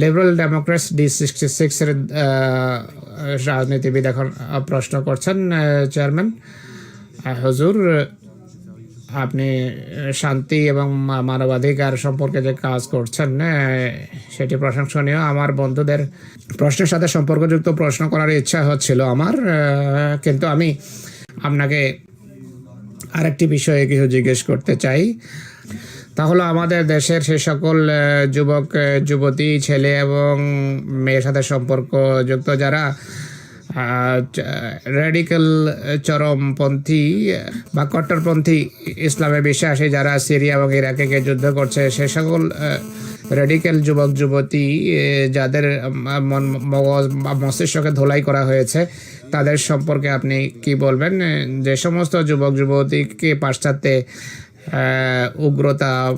Liberal Democrats D sixty সিক্সের রাজনীতিবিদ এখন প্রশ্ন করছেন চেয়ারম্যান হজুর, আপনি শান্তি এবং মানবাধিকার সম্পর্কে যে কাজ করছেন সেটি প্রশংসনীয়। আমার বন্ধুদের প্রশ্নের সাথে সম্পর্কযুক্ত প্রশ্ন করার ইচ্ছা হচ্ছিল আমার কিন্তু আমি আপনাকে আরেকটি বিষয়ে কিছু জিজ্ঞেস করতে চাই। তা হলো আমাদের দেশের সে সকল যুবক যুবতী, ছেলে এবং মেয়ের সাথে সম্পর্ক যুক্ত যারা রেডিক্যাল চরমপন্থী বা কট্টরপন্থী ইসলামে বিশ্বাসী যারা সিরিয়া এবং ইরাকে যুদ্ধ করছে, সে সকল রেডিক্যাল যুবক, যুবতী যাদের মন, মগজ বা মস্তিষ্ককে ধোলাই করা হয়েছে, তাদের সম্পর্কে আপনি কি বলবেন? যে সমস্ত যুবক, যুবতীকে পাশ্চাত্যে উগ্রতা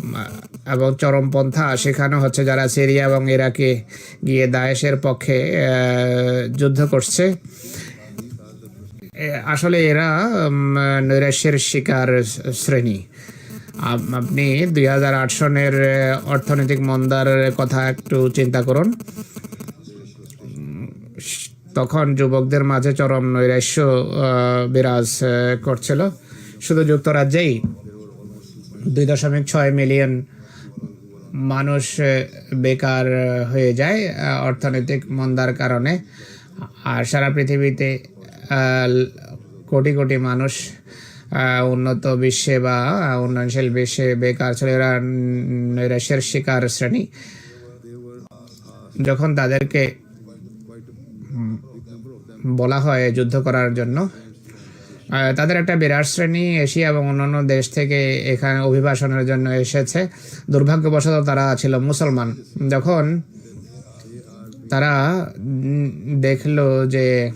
এবং চরমপন্থা শেখানো হচ্ছে যারা সিরিয়া এবং ইরাকে গিয়ে দায়েশের পক্ষে যুদ্ধ করছে। আসলে এরা নৈরাশ্যের শিকার শ্রেণি। আপ- আপনি দুই হাজার আট সনের অর্থনৈতিক মন্দার কথা একটু চিন্তা করুন। তখন যুবকদের মাঝে চরম নৈরাশ্য বিরাজ করছিল। শুধু যুক্তরাজ্যেই দুই দশমিক ছয় মিলিয়ন মানুষ বেকার হয়ে যায় অর্থনৈতিক মন্দার কারণে। আর সারা পৃথিবীতে কোটি কোটি মানুষ উন্নত বিশ্বে বা উন্নয়নশীল বিশ্বে বেকার ছিল এরা নৈরাশ্যের শিকার শ্রেণি। যখন তাদেরকে বলা হয় যুদ্ধ করার জন্য তাদের একটা বিরাট শ্রেণি এশিয়া এবং অন্যান্য দেশ থেকে এখানে অভিবাসনের জন্য এসেছে। দুর্ভাগ্যবশত তারা ছিল মুসলমান। যখন তারা দেখল যে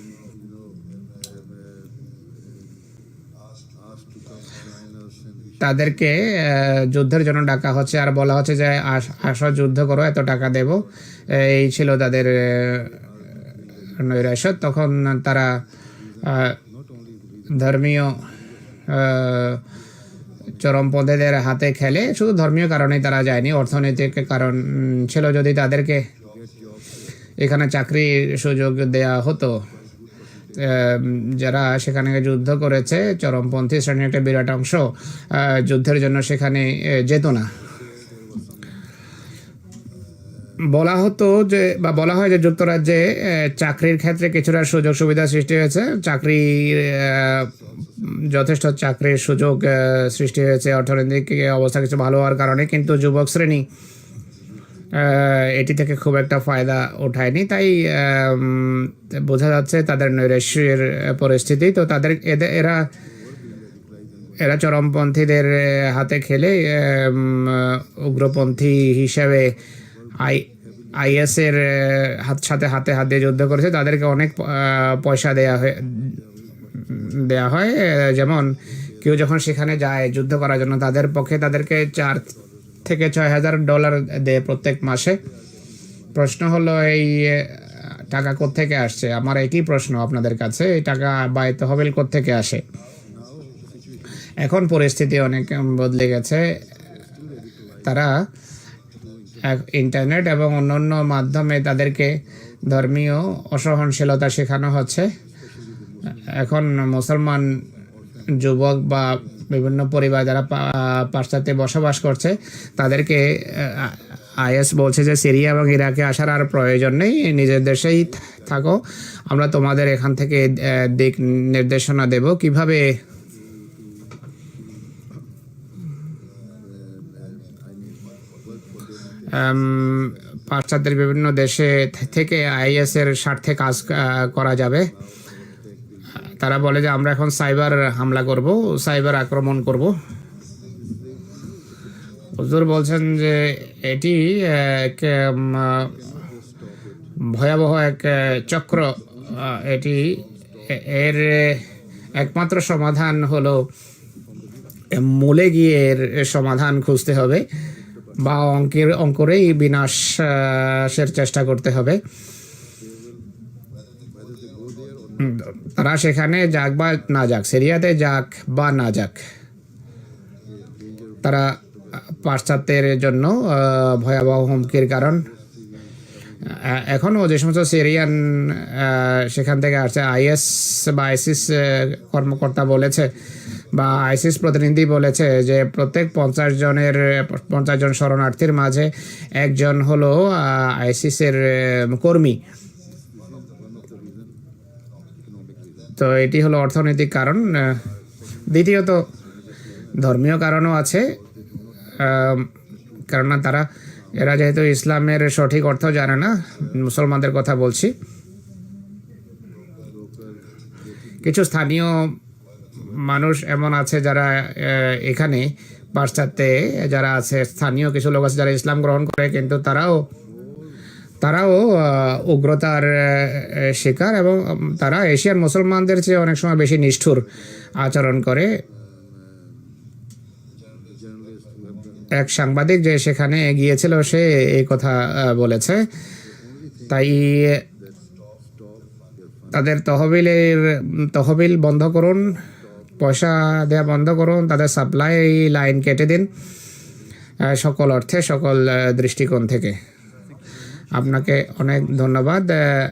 তাদেরকে যুদ্ধের জন্য ডাকা হচ্ছে আর বলা হচ্ছে যে, আস- যুদ্ধ করো, এত টাকা দেব। এই ছিল তাদের নৈরাশ্য। তখন তারা ধর্মীয় চরমপন্থীদের হাতে খেলে শুধু ধর্মীয় কারণেই তারা যায়নি, অর্থনৈতিক কারণ ছিল যদি তাদেরকে এখানে চাকরির সুযোগ দেয়া হতো। যারা সেখানে যুদ্ধ করেছে, চরমপন্থী শ্রেণির একটা বিরাট অংশ যুদ্ধের জন্য সেখানে যেত না। বলা হতো যে, বা বলা হয় যে যুক্তরাজ্যে চাকরির ক্ষেত্রে কিছুটা সুযোগ সুবিধা সৃষ্টি হয়েছে। চাকরি যথেষ্ট চাকরির সুযোগ সৃষ্টি হয়েছে। অর্থনৈতিক অবস্থা কিছু ভালো হওয়ার কারণে কিন্তু যুবক শ্রেণি এটি থেকে খুব একটা ফায়দা ওঠায়নি। তাই বোঝা যাচ্ছে তাদের নৈরাশ্যের পরিস্থিতি। তো তাদের এদের এরা এরা চরমপন্থীদের হাতে খেলে উগ্রপন্থী হিসেবে আই, আইএসের হাত, সাথে হাতে হাত দিয়ে যুদ্ধ করেছে, তাদেরকে অনেক পয়সা দেয়া হয় দেয়া হয় যেমন কেউ যখন সেখানে যায় যুদ্ধ করার জন্য, তাদের পক্ষে তাদেরকে চার থেকে ছয় হাজার ডলার দেয় প্রত্যেক মাসে। প্রশ্ন হলো, এই টাকা কোত্থেকে আসছে? আমার একই প্রশ্ন আপনাদের কাছে, এই টাকা বাই তহবিল কোত্থেকে আসে? এখন পরিস্থিতি অনেক বদলে গেছে। তারা ইন্টারনেট এবং অন্যান্য মাধ্যমে তাদেরকে ধর্মীয় অসহনশীলতা শেখানো হচ্ছে। এখন মুসলমান যুবক বা বিভিন্ন পরিবার যারা পাশ্চাত্যে বসবাস করছে, তাদেরকে আইএস বলছে যে সিরিয়া এবং ইরাকে আসার আর প্রয়োজন নেই, নিজের দেশেই থাকো। আমরা তোমাদের এখান থেকে দিক নির্দেশনা দেব। কীভাবে পাশ্চাত্যের বিভিন্ন দেশে থেকে আইএস এর স্বার্থে কাজ করা যাবে। তারা বলে যে আমরা এখন সাইবার হামলা করব, সাইবার আক্রমণ করব। হুজুর বলছেন যে এটি এক ভয়াবহ এক চক্র। এটি এর একমাত্র সমাধান হলো মূলে গিয়ে এর সমাধান খুঁজতে হবে। বা অঙ্কের অঙ্করেই বিনাশের চেষ্টা করতে হবে। তারা সেখানে যাক বা না যাক, সিরিয়াতে যাক বা না যাক, তারা পাশ্চাত্যের জন্য ভয়াবহ হুমকির কারণ এখনও যে সমস্ত সিরিয়ান সেখান থেকে আসছে, আইএস বা আইসিস কর্মকর্তা বলেছে বা আইসিস প্রতিনিধি বলেছে যে প্রত্যেক পঞ্চাশ জনের, পঞ্চাশ জন শরণার্থীর মাঝে একজন হলো আইসিসের কর্মী। তো এটি হলো অর্থনৈতিক কারণ। দ্বিতীয়ত, ধর্মীয় কারণও আছে কেননা তারা এরা যেহেতু ইসলামের সঠিক অর্থ জানে না, মুসলমানদের কথা বলছি। কিছু স্থানীয় মানুষ এমন আছে যারা এখানে পাশ্চাত্যে যারা আছে, স্থানীয় কিছু লোক আছে যারা ইসলাম গ্রহণ করে, কিন্তু তারাও তারাও উগ্রতার শিকার এবং তারা এশিয়ার মুসলমানদের চেয়ে অনেক সময় বেশি নিষ্ঠুর আচরণ করে। এক সাংবাদিক যে সেখানে গিয়েছিল, সে এই কথা বলেছে। তাই তাদের তহবিলের, তহবিল বন্ধ করুন, পয়সা দেওয়া বন্ধ করুন, তাদের সাপ্লাই লাইন কেটে দিন সকল অর্থে, সকল দৃষ্টিকোণ থেকে। আপনাকে অনেক ধন্যবাদ